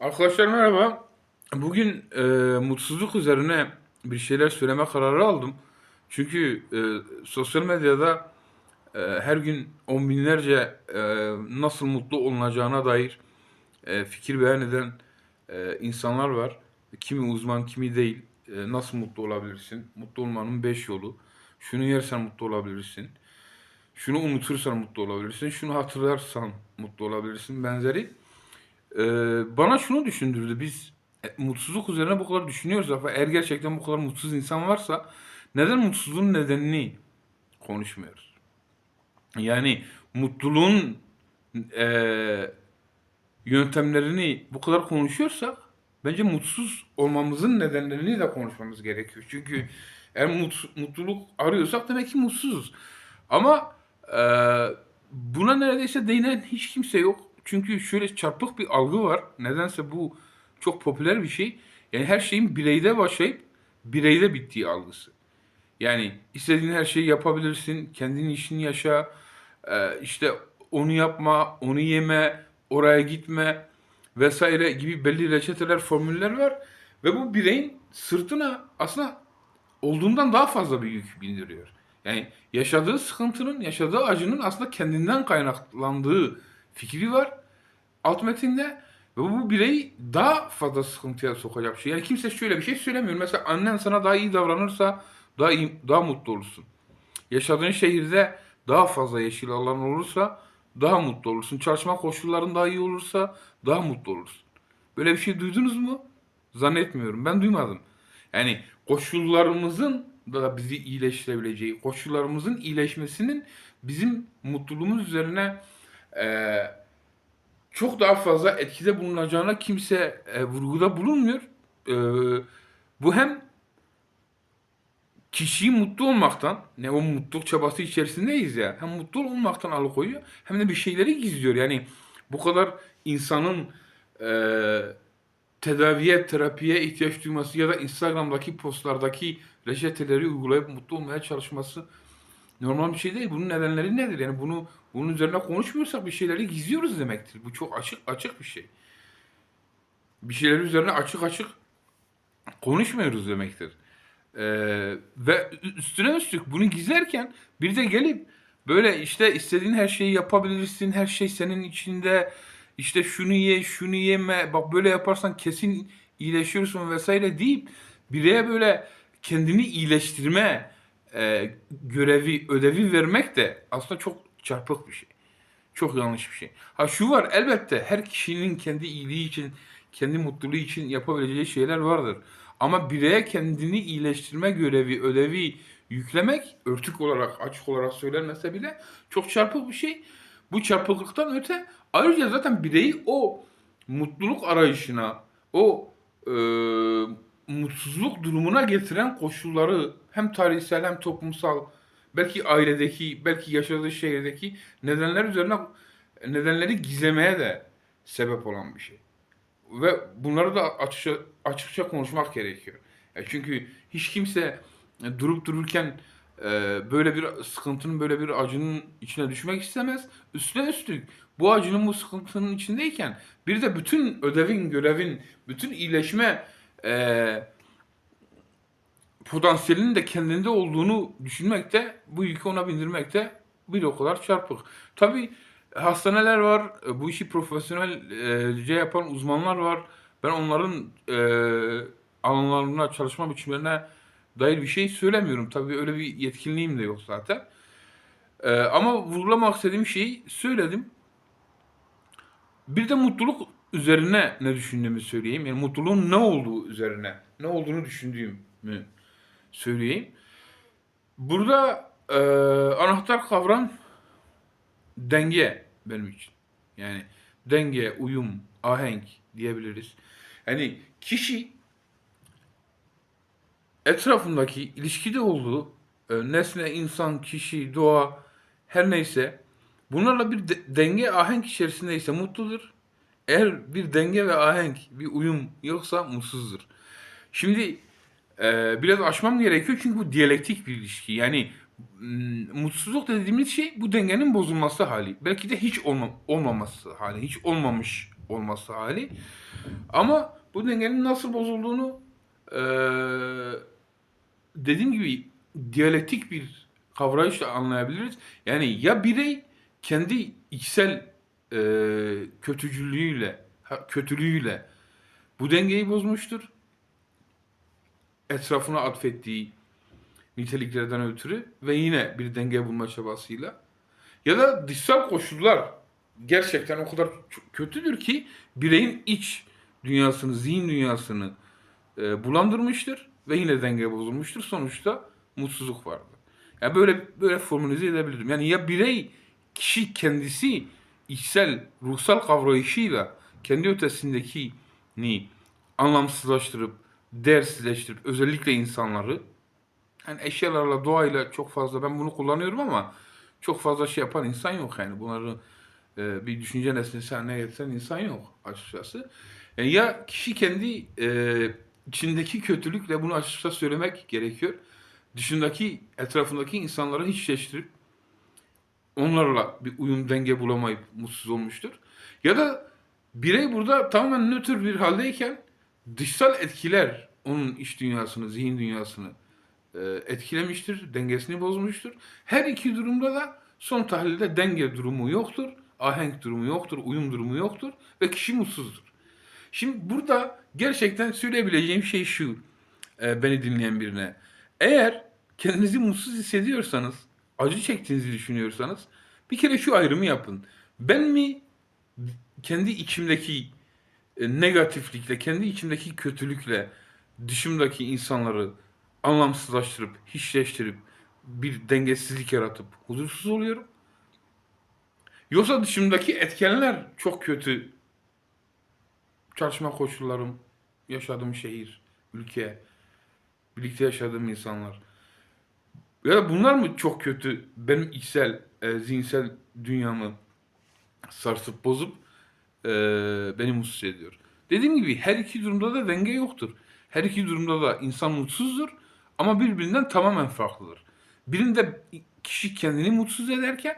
Arkadaşlar merhaba. Bugün e, mutsuzluk üzerine bir şeyler söyleme kararı aldım. Çünkü e, sosyal medyada e, her gün on binlerce e, nasıl mutlu olunacağına dair e, fikir beyan eden e, insanlar var. Kimi uzman, kimi değil. E, nasıl mutlu olabilirsin? Mutlu olmanın beş yolu. Şunu yersen mutlu olabilirsin. Şunu unutursan mutlu olabilirsin. Şunu hatırlarsan mutlu olabilirsin. Benzeri. Ee, bana şunu düşündürdü. Biz e, mutsuzluk üzerine bu kadar düşünüyoruz ama eğer gerçekten bu kadar mutsuz insan varsa neden mutsuzluğun nedenini konuşmuyoruz? Yani mutluluğun e, yöntemlerini bu kadar konuşuyorsak bence mutsuz olmamızın nedenlerini de konuşmamız gerekiyor. Çünkü eğer mut- mutluluk arıyorsak demek ki mutsuzuz. Ama e, buna neredeyse değinen hiç kimse yok. Çünkü şöyle çarpık bir algı var. Nedense bu çok popüler bir şey. Yani her şeyin bireyde başlayıp bireyde bittiği algısı. Yani istediğin her şeyi yapabilirsin, kendin işini yaşa, e, işte onu yapma, onu yeme, oraya gitme vesaire gibi belli reçeteler, formüller var. Ve bu bireyin sırtına aslında olduğundan daha fazla bir yük bindiriyor. Yani yaşadığı sıkıntının, yaşadığı acının aslında kendinden kaynaklandığı fikri var alt metinde ve bu bireyi daha fazla sıkıntıya sokacak bir şey. Yani kimse şöyle bir şey söylemiyor. Mesela annen sana daha iyi davranırsa daha iyi, daha mutlu olursun. Yaşadığın şehirde daha fazla yeşil alan olursa daha mutlu olursun. Çalışma koşulların daha iyi olursa daha mutlu olursun. Böyle bir şey duydunuz mu? Zannetmiyorum. Ben duymadım. Yani koşullarımızın da bizi iyileştirebileceği, koşullarımızın iyileşmesinin bizim mutluluğumuz üzerine eee çok daha fazla etkide bulunacağına kimse e, vurguda bulunmuyor. E, bu hem kişiyi mutlu olmaktan, ne o mutluluk çabası içerisindeyiz ya, hem mutlu olmaktan alıkoyuyor hem de bir şeyleri gizliyor. Yani bu kadar insanın e, tedaviye, terapiye ihtiyaç duyması ya da Instagram'daki postlardaki reçeteleri uygulayıp mutlu olmaya çalışması normal bir şey değil. Bunun nedenleri nedir? Yani bunu bunun üzerine konuşmuyorsak bir şeyleri gizliyoruz demektir. Bu çok açık açık bir şey. Bir şeyler üzerine açık açık konuşmuyoruz demektir. Ee, ve üstüne üstlük bunu gizlerken bir de gelip böyle işte istediğin her şeyi yapabilirsin. Her şey senin içinde. İşte şunu ye, şunu yeme. Bak böyle yaparsan kesin iyileşiyorsun vesaire deyip bireye böyle kendini iyileştirme e, görevi, ödevi vermek de aslında çok çarpık bir şey. Çok yanlış bir şey. Ha şu var elbette her kişinin kendi iyiliği için, kendi mutluluğu için yapabileceği şeyler vardır. Ama bireye kendini iyileştirme görevi, ödevi yüklemek örtük olarak, açık olarak söylenmese bile çok çarpık bir şey. Bu çarpıklıktan öte ayrıca zaten bireyi o mutluluk arayışına, o e, mutsuzluk durumuna getiren koşulları hem tarihsel hem toplumsal belki ailedeki, belki yaşadığı şehirdeki nedenler üzerine nedenleri gizlemeye de sebep olan bir şey. Ve bunları da açıkça, açıkça konuşmak gerekiyor. Ya çünkü hiç kimse e, durup dururken e, böyle bir sıkıntının, böyle bir acının içine düşmek istemez. Üstüne üstlük bu acının, bu sıkıntının içindeyken bir de bütün ödevin, görevin, bütün iyileşme e, potansiyelinin de kendinde olduğunu düşünmekte, bu yükü ona bindirmekte bir o kadar çarpık. Tabii hastaneler var, e, bu işi profesyonelce yapan uzmanlar var. Ben onların e, alanlarına, çalışma biçimlerine dair bir şey söylemiyorum. Tabii öyle bir yetkinliğim de yok zaten. E, ama vurgulamak istediğim şeyi söyledim. Bir de mutluluk üzerine ne düşündüğümü söyleyeyim. Yani mutluluğun ne olduğu üzerine, ne olduğunu düşündüğümü söyleyeyim. Burada e, anahtar kavram denge benim için. Yani denge, uyum, ahenk diyebiliriz. Yani kişi etrafındaki ilişkide olduğu e, nesne, insan, kişi, doğa her neyse bunlarla bir de- denge, ahenk içerisindeyse mutludur. Eğer bir denge ve ahenk, bir uyum yoksa mutsuzdur. Şimdi e, biraz aşmam gerekiyor çünkü bu diyalektik bir ilişki. Yani mutsuzluk dediğimiz şey bu dengenin bozulması hali. Belki de hiç olma, olmaması hali, hiç olmamış olması hali. Ama bu dengenin nasıl bozulduğunu eee dediğim gibi diyalektik bir kavrayışla anlayabiliriz. Yani ya birey kendi içsel eee kötücülüğüyle, kötülüğüyle bu dengeyi bozmuştur. Etrafına atfettiği niteliklerden ötürü ve yine bir denge bulma çabasıyla ya da dışsal koşullar gerçekten o kadar kötüdür ki bireyin iç dünyasını, zihin dünyasını e, bulandırmıştır ve yine denge bozulmuştur. Sonuçta mutsuzluk vardır. Yani böyle böyle formülize edebilirim. Yani ya birey kişi kendisi içsel ruhsal kavrayışıyla kendi ötesindekini anlamsızlaştırıp değersizleştirip özellikle insanları yani eşyalarla doğayla çok fazla ben bunu kullanıyorum ama çok fazla şey yapan insan yok yani bunları e, bir düşünce nesnesi haline getiren insan yok açıkçası. Yani ya kişi kendi e, içindeki kötülükle bunu açıkça söylemek gerekiyor. Dışındaki etrafındaki insanları hiçleştirip onlarla bir uyum denge bulamayıp mutsuz olmuştur. Ya da birey burada tamamen nötr bir haldeyken dışsal etkiler onun iç dünyasını, zihin dünyasını e, etkilemiştir, dengesini bozmuştur. Her iki durumda da son tahlilde denge durumu yoktur, ahenk durumu yoktur, uyum durumu yoktur ve kişi mutsuzdur. Şimdi burada gerçekten söyleyebileceğim şey şu, e, beni dinleyen birine. Eğer kendinizi mutsuz hissediyorsanız, acı çektiğinizi düşünüyorsanız, bir kere şu ayrımı yapın. Ben mi kendi içimdeki e, negatiflikle, kendi içimdeki kötülükle dışımdaki insanları anlamsızlaştırıp, hiçleştirip bir dengesizlik yaratıp huzursuz oluyorum. Yoksa dışımdaki etkenler çok kötü. Çalışma koşullarım, yaşadığım şehir, ülke, birlikte yaşadığım insanlar. Ya bunlar mı çok kötü benim içsel, e, zihinsel dünyamı sarsıp bozup e, beni mutsuz ediyor. Dediğim gibi her iki durumda da denge yoktur. Her iki durumda da insan mutsuzdur ama birbirinden tamamen farklıdır. Birinde kişi kendini mutsuz ederken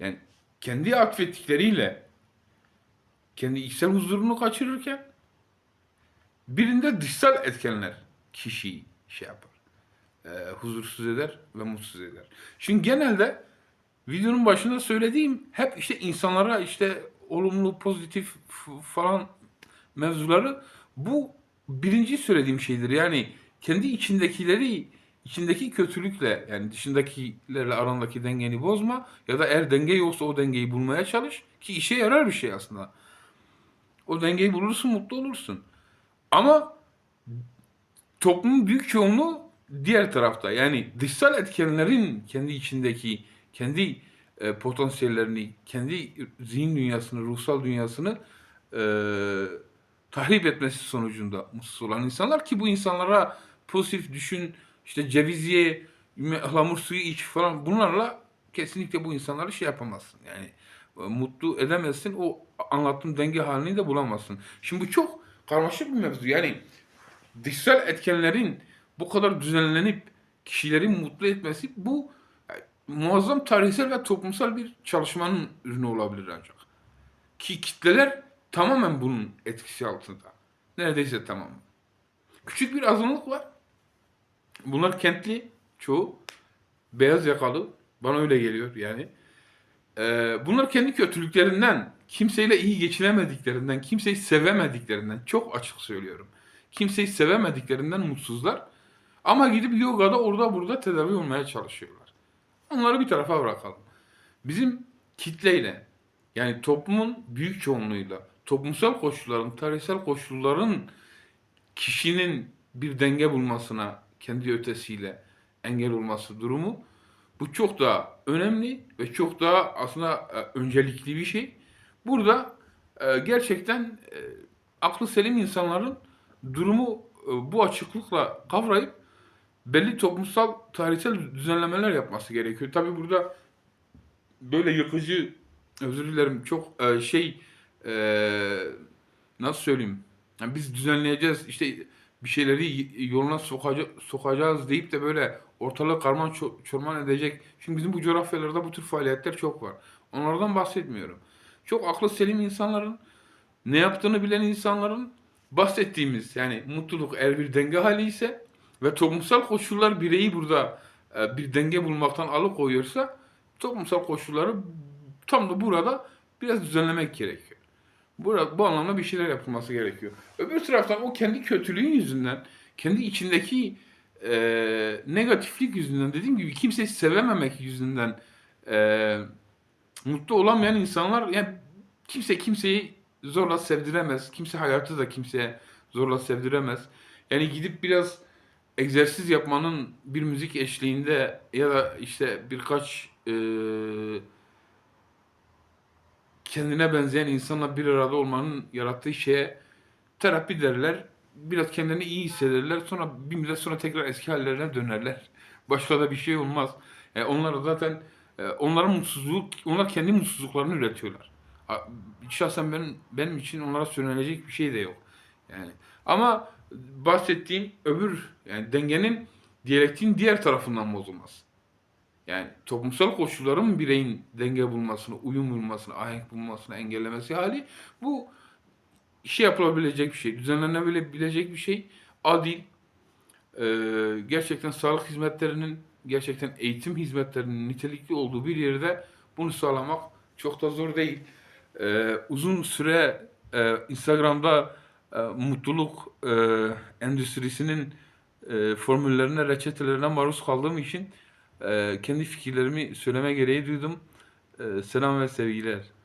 yani kendi atfettikleriyle kendi içsel huzurunu kaçırırken birinde dışsal etkenler kişiyi şey yapar. E, huzursuz eder ve mutsuz eder. Şimdi genelde videonun başında söylediğim hep işte insanlara işte olumlu, pozitif falan mevzuları bu birinci söylediğim şeydir. Yani kendi içindekileri içindeki kötülükle yani dışındakilerle arandaki dengeni bozma ya da eğer denge yoksa o dengeyi bulmaya çalış ki işe yarar bir şey aslında. O dengeyi bulursun mutlu olursun. Ama toplumun büyük çoğunluğu diğer tarafta. Yani dışsal etkenlerin kendi içindeki kendi e, potansiyellerini, kendi zihin dünyasını, ruhsal dünyasını e, tahrip etmesi sonucunda mutsuz olan insanlar ki bu insanlara pozitif düşün, işte ceviz ye, ıhlamur suyu iç falan bunlarla kesinlikle bu insanları şey yapamazsın. Yani e, mutlu edemezsin. O anlattığım denge halini de bulamazsın. Şimdi bu çok karmaşık bir mevzu. Yani dışsal etkenlerin bu kadar düzenlenip kişileri mutlu etmesi bu e, muazzam tarihsel ve toplumsal bir çalışmanın ürünü olabilir ancak. Ki kitleler tamamen bunun etkisi altında. Neredeyse tamamen. Küçük bir azınlık var. Bunlar kentli çoğu. Beyaz yakalı. Bana öyle geliyor yani. Ee, bunlar kendi kötülüklerinden, kimseyle iyi geçinemediklerinden, kimseyi sevemediklerinden çok açık söylüyorum. Kimseyi sevemediklerinden mutsuzlar. Ama gidip yogada orada burada tedavi olmaya çalışıyorlar. Onları bir tarafa bırakalım. Bizim kitleyle yani toplumun büyük çoğunluğuyla toplumsal koşulların, tarihsel koşulların kişinin bir denge bulmasına kendi ötesiyle engel olması durumu bu çok daha önemli ve çok daha aslında e, öncelikli bir şey. Burada e, gerçekten e, aklı selim insanların durumu bu açıklıkla kavrayıp belli toplumsal tarihsel düzenlemeler yapması gerekiyor. Tabii burada böyle yıkıcı özür dilerim çok e, şey e, nasıl söyleyeyim yani biz düzenleyeceğiz işte bir şeyleri yoluna sokaca- sokacağız deyip de böyle ortalığı karman ço- çorman edecek. Çünkü bizim bu coğrafyalarda bu tür faaliyetler çok var. Onlardan bahsetmiyorum. çok aklı selim insanların, ne yaptığını bilen insanların bahsettiğimiz yani mutluluk eğer bir denge hali ise ve toplumsal koşullar bireyi burada e, bir denge bulmaktan alıkoyuyorsa toplumsal koşulları tam da burada biraz düzenlemek gerekiyor. Burada, bu anlamda bir şeyler yapılması gerekiyor. Öbür taraftan o kendi kötülüğün yüzünden, kendi içindeki e, negatiflik yüzünden dediğim gibi kimseyi sevememek yüzünden e, mutlu olamayan insanlar yani kimse kimseyi zorla sevdiremez. Kimse hayatı da kimseye zorla sevdiremez. Yani gidip biraz egzersiz yapmanın bir müzik eşliğinde ya da işte birkaç e, kendine benzeyen insanla bir arada olmanın yarattığı şeye terapi derler. Biraz kendilerini iyi hissederler. Sonra bir müddet sonra tekrar eski hallerine dönerler. Başka da bir şey olmaz. Yani onlar zaten e, onların mutsuzluk, onlar kendi mutsuzluklarını üretiyorlar. Şahsen benim, benim için onlara söylenecek bir şey de yok. Yani ama bahsettiğim öbür yani dengenin diyalektiğin diğer tarafından bozulmaz. Yani toplumsal koşulların bireyin denge bulmasını, uyum bulmasını, ahenk bulmasını engellemesi hali bu işe yapılabilecek bir şey, düzenlenebilecek bir şey. Adil, e, gerçekten sağlık hizmetlerinin, gerçekten eğitim hizmetlerinin nitelikli olduğu bir yerde bunu sağlamak çok da zor değil. E, uzun süre e, Instagram'da e, mutluluk e, endüstrisinin e, formüllerine, reçetelerine maruz kaldığım için e, kendi fikirlerimi söyleme gereği duydum. E, selam ve sevgiler.